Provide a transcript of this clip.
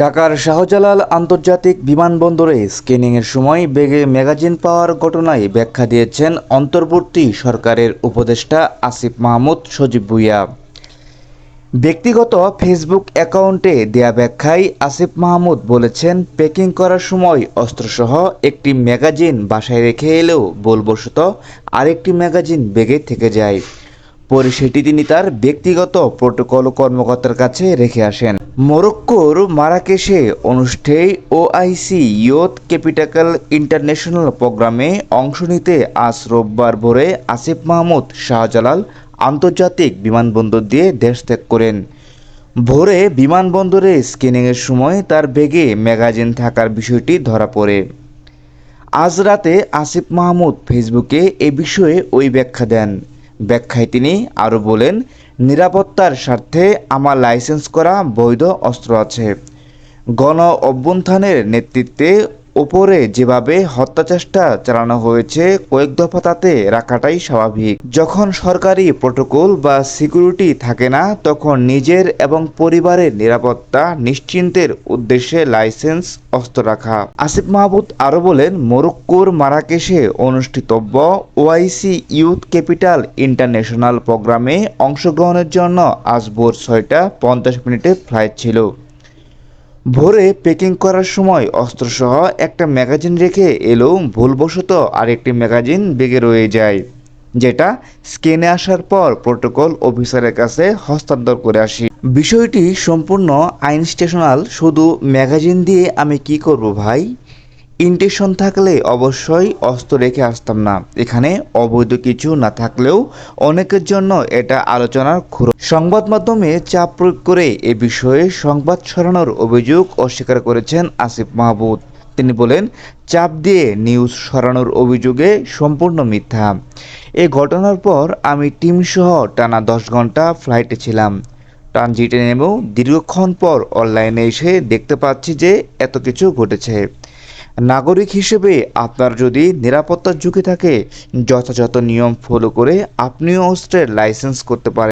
ঢাকার শাহজালাল আন্তর্জাতিক বিমানবন্দরে স্ক্রিনিংয়ের সময় বেগে ম্যাগাজিন পাওয়ার ঘটনায় ব্যাখ্যা দিয়েছেন অন্তর্বর্তী সরকারের উপদেষ্টা আসিফ মাহমুদ সজীব ভুইয়া। ব্যক্তিগত ফেসবুক অ্যাকাউন্টে দেয়া ব্যাখ্যায় আসিফ মাহমুদ বলেছেন, প্যাকিং করার সময় অস্ত্রসহ একটি ম্যাগাজিন বাসায় রেখে এলেও বলবশত আরেকটি ম্যাগাজিন বেগে থেকে যায়। পরে সেটি তিনি তার ব্যক্তিগত প্রোটোকল কর্মকর্তার কাছে রেখে আসেন। মরক্কোর মারাকেশে অনুষ্ঠেয় ওআইসি ইয়ুথ ক্যাপিটাল ইন্টারন্যাশনাল প্রোগ্রামে অংশ নিতে আজ রোববার ভোরে আসিফ মাহমুদ শাহজালাল আন্তর্জাতিক বিমানবন্দর দিয়ে দেশ ত্যাগ করেন। ভোরে বিমানবন্দরে স্ক্রিনিংয়ের সময় তার বেগে ম্যাগাজিন থাকার বিষয়টি ধরা পড়ে। আজ রাতে আসিফ মাহমুদ ফেসবুকে এ বিষয়ে ওই ব্যাখ্যা দেন। ব্যাখ্যায় তিনি আরও বলেন, নিরাপত্তার স্বার্থে আমার লাইসেন্স করা বৈধ অস্ত্র আছে। গণ অভ্যুত্থানের নেতৃত্বে ওপরে যেভাবে হত্যাচেষ্টা চালানো হয়েছে, কয়েক দফা তাতে রাখাটাই স্বাভাবিক। যখন সরকারি প্রোটোকল বা সিকিউরিটি থাকে না, তখন নিজের এবং পরিবারের নিরাপত্তা নিশ্চিন্তের উদ্দেশ্যে লাইসেন্স অস্ত্র রাখা। আসিফ মাহমুদ আরও বলেন, মোরক্কোর মারাকেশে অনুষ্ঠিতব্য ওআইসি ইউথ ক্যাপিটাল ইন্টারন্যাশনাল প্রোগ্রামে অংশগ্রহণের জন্য আজ ভোর ছয়টা পঞ্চাশ মিনিটে ফ্লাইট ছিল। ভোরে প্যাকিং করার সময় অস্ত্রসহ একটা ম্যাগাজিন রেখে এলেও ভুলবশত আরেকটি ম্যাগাজিন বেগে রয়ে যায়, যেটা স্কেনে আসার পর প্রোটোকল অফিসারের কাছে হস্তান্তর করে আসি। বিষয়টি সম্পূর্ণ আইন স্টেশনাল শুধু ম্যাগাজিন দিয়ে আমি কি করব ভাই? ইন্টেনশন থাকলে অবশ্যই অস্ত্র রেখে আসতাম না। এখানে অবৈধ কিছু না থাকলেও অনেকের জন্য এটা আলোচনার খুর। সংবাদ মাধ্যমে চাপ প্রয়োগ করে এ বিষয়ে সংবাদ ছড়ানোর অভিযোগ অস্বীকার করেছেন আসিফ মাহমুদ তিনি বলেন, চাপ দিয়ে নিউজ সরানোর অভিযোগে সম্পূর্ণ মিথ্যা। এ ঘটনার পর আমি টিমসহ টানা দশ ঘণ্টা ফ্লাইটে ছিলাম। ট্রানজিটে নেমেও দীর্ঘক্ষণ পর অনলাইনে এসে দেখতে পাচ্ছি যে এত কিছু ঘটেছে। নাগরিক হিসেবে আপনার যদি নিরাপত্তার ঝুঁকি থাকে, যথাযথ নিয়ম ফলো করে আপনিও অস্ত্রের লাইসেন্স করতে পারেন।